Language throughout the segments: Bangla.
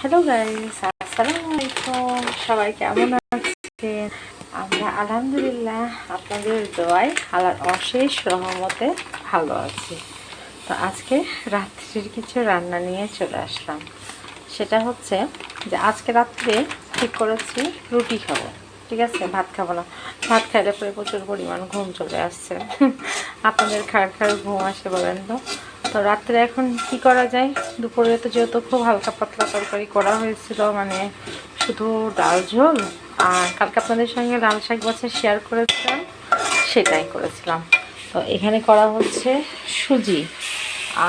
হ্যালো গাইস আসসালামু আলাইকুম সবাই কেমন আছেন? আমরা আলহামদুলিল্লাহ আপনাদের দোয়ায় আল্লাহর অশেষ রহমতে ভালো আছি। তো আজকে রাত্রির কিছু রান্না নিয়ে চলে আসলাম। সেটা হচ্ছে যে আজকে রাত্রে ঠিক করেছি রুটি খাব। ঠিক আছে? ভাত খাব না। ভাত খাইলে পরে প্রচুর পরিমাণ ঘুম চলে আসছে। আপনাদের খার খার ঘুম আসে বলেন তো? তো রাত্রে এখন কি করা যায়? দুপুরে তো যেহেতু খুব হালকা পাতলা তরকারি করা হয়েছিল মানে শুধু ডাল, ঝোল। আর কালকে আপনাদের সঙ্গে লাল শাক বাছা শেয়ার করেছিলাম, সেটাই করেছিলাম। তো এখানে করা হচ্ছে সুজি।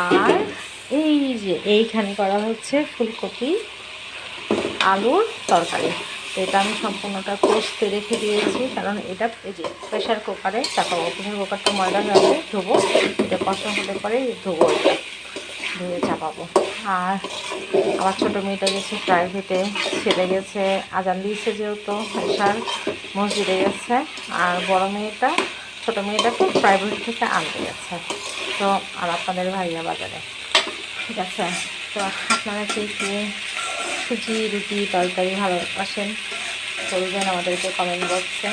আর এই যে, এইখানে করা হচ্ছে ফুলকপি, আলুর তরকারি। এটা আমি সম্পূর্ণটা কষতে রেখে দিয়েছি, কারণ এটা এই যে প্রেশার কুকারে চাপাবো প্রেশার কুকারটা ময়দা হয়ে ধোবো, এটা কষা হলে পরে ধোবো ধুয়ে চাপাবো। আর আমার ছোটো মেয়েটা গেছে প্রাইভেটে ছেলে গেছে, আজান দিয়েছে যেহেতু প্রেশার মসজিদে গেছে, আর বড় মেয়েটা, ছোটো মেয়েটাকে প্রাইভেট থেকে আনতে গেছে। তো আর আপনাদের ভাইয়া বাজারে। ঠিক আছে, তো আপনারা কে কে সুজি, রুটি, তরকারি ভালোবাসেন বলবেন আমাদেরকে কমেন্ট বক্সে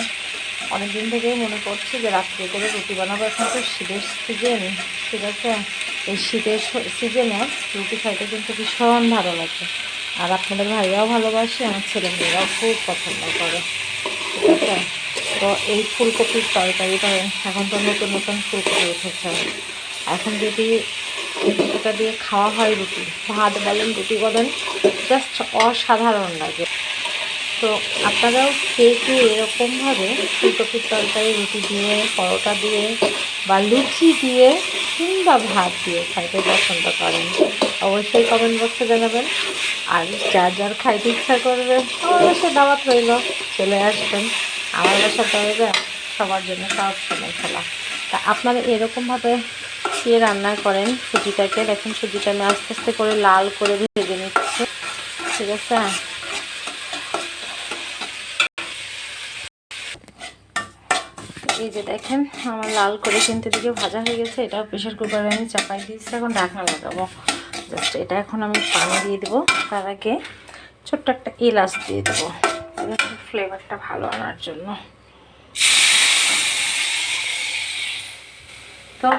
অনেক দিন থেকেই মনে করছি যে রাত্রে করে রুটি বানাবো, এখন তো শীতের সিজন ঠিক আছে? এই শীতের সিজনে রুটি খাইতে কিন্তু ভীষণ ভালো লাগে। আর আপনাদের ভাইয়াও ভালোবাসে, আমার ছেলে মেয়েরাও খুব পছন্দ করে, ঠিক আছে? তো এই ফুলকপির তরকারিটা এখন তো নতুন নতুন ফুলকপি উঠেছে। এখন যদি এটা দিয়ে খাওয়া হয় রুটি। ভাত বলেন, রুটি বলেন জাস্ট অসাধারণ লাগে। তো আপনারাও খেয়ে কে এরকমভাবে ফুলকপির তরকারি, রুটি দিয়ে, পরোটা দিয়ে বা লুচি দিয়ে কিংবা ভাত দিয়ে খাইতে পছন্দ করেন, অবশ্যই কমেন্ট বক্সে জানাবেন। আর যার যার খাইতে ইচ্ছা করবে, আমার বাসায় দাওয়াত রইল, চলে আসবেন। আমার বাসা তবে সবার জন্য সব সময় খেলা। তা আপনারা এরকমভাবে কে রান্না করেন সুজিটাকে। দেখেন সুজিটা আমি আস্তে আস্তে করে লাল করে ভেজে নিচ্ছি। ঠিক আছে? এই যে দেখেন, আমার লাল করে কিন্তু দিকে ভাজা হয়ে গেছে। এটা প্রেশার কুকারে আমি চাপাই দিয়েছি। এখন ঢাকনা লাগাবো। জাস্ট এটা এখন আমি পানি দিয়ে দেবো। তার আগে ছোট্ট একটা এলাচ দিয়ে দেবো। ফ্লেভারটা ভালো আনার জন্য। তো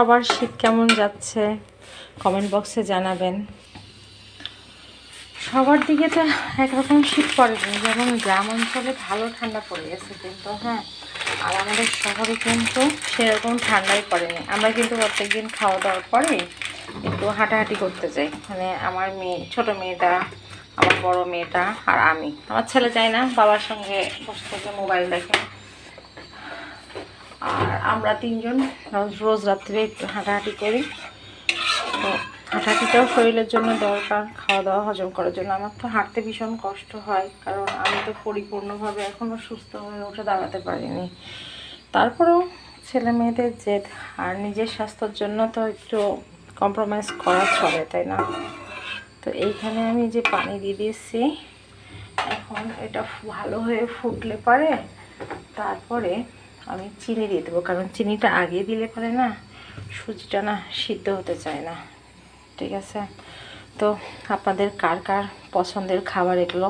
সবার শীত কেমন যাচ্ছে? কমেন্ট বক্সে জানাবেন। সবার দিকে তো একরকম শীত পড়েনি যেমন গ্রাম অঞ্চলে ভালো ঠান্ডা পড়ে গেছে কিন্তু হ্যাঁ আর আমাদের শহরে কিন্তু সেরকম ঠান্ডাই পড়েনি আমরা কিন্তু প্রত্যেক দিন খাওয়া দাওয়ার পরে একটু হাঁটাহাঁটি করতে যাই। মানে আমার মেয়ে, ছোটো মেয়েটা, আমার বড় মেয়েটা আর আমি। আমার ছেলে চাই না, বাবার সঙ্গে বসে থেকে মোবাইল দেখে। আর আমরা তিনজন রোজ রাত্রে একটু হাঁটাহাঁটি করি। তো হাঁটাহাঁটিটাও শরীরের জন্য দরকার খাওয়া দাওয়া হজম করার জন্য। আমার তো হাঁটতে ভীষণ কষ্ট হয়, কারণ আমি তো পরিপূর্ণভাবে এখনও সুস্থ হয়ে উঠে দাঁড়াতে পারিনি। তারপরেও ছেলে মেয়েদের জেদ আর নিজের স্বাস্থ্যের জন্য তো একটু কম্প্রোমাইজ করা চলে, তাই না? তো এইখানে আমি যে পানি দিয়ে দিয়েছি, এখন এটা ভালো হয়ে ফুটলে পারে, তারপরে আমি চিনি দিয়ে দেবো, কারণ চিনিটা আগে দিলে পরে না সুজিটা না সিদ্ধ হতে চায় না। ঠিক আছে? তো আপনাদের কার কার পছন্দের খাবার এগুলো?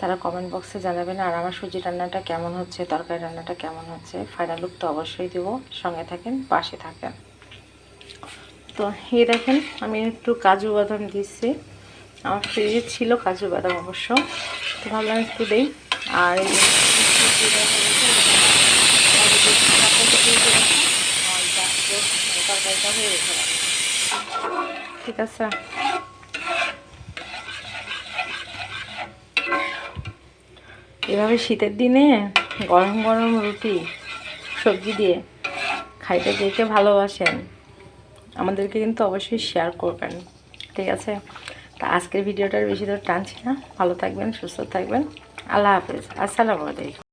তারা কমেন্ট বক্সে জানাবেন, আর আমার সুজি রান্নাটা কেমন হচ্ছে, তরকারি রান্নাটা কেমন হচ্ছে ফাইনাল লুক তো অবশ্যই দেবো, সঙ্গে থাকেন, পাশে থাকেন। তো এ দেখেন, আমি একটু কাজু বাদাম দিচ্ছি। আমার ফ্রিজে ছিল কাজু বাদাম অবশ্য, তো ভাবলাম একটু দেই। আর ঠিক আছে। এভাবে শীতের দিনে গরম গরম রুটি, সবজি দিয়ে খাইতে যেতে ভালোবাসেন, আমাদেরকে কিন্তু অবশ্যই শেয়ার করবেন। ঠিক আছে? তা আজকের ভিডিওটার বেশি দূর টানছি না। ভালো থাকবেন, সুস্থ থাকবেন। আল্লাহ হাফিজ। আসসালামু আলাইকুম।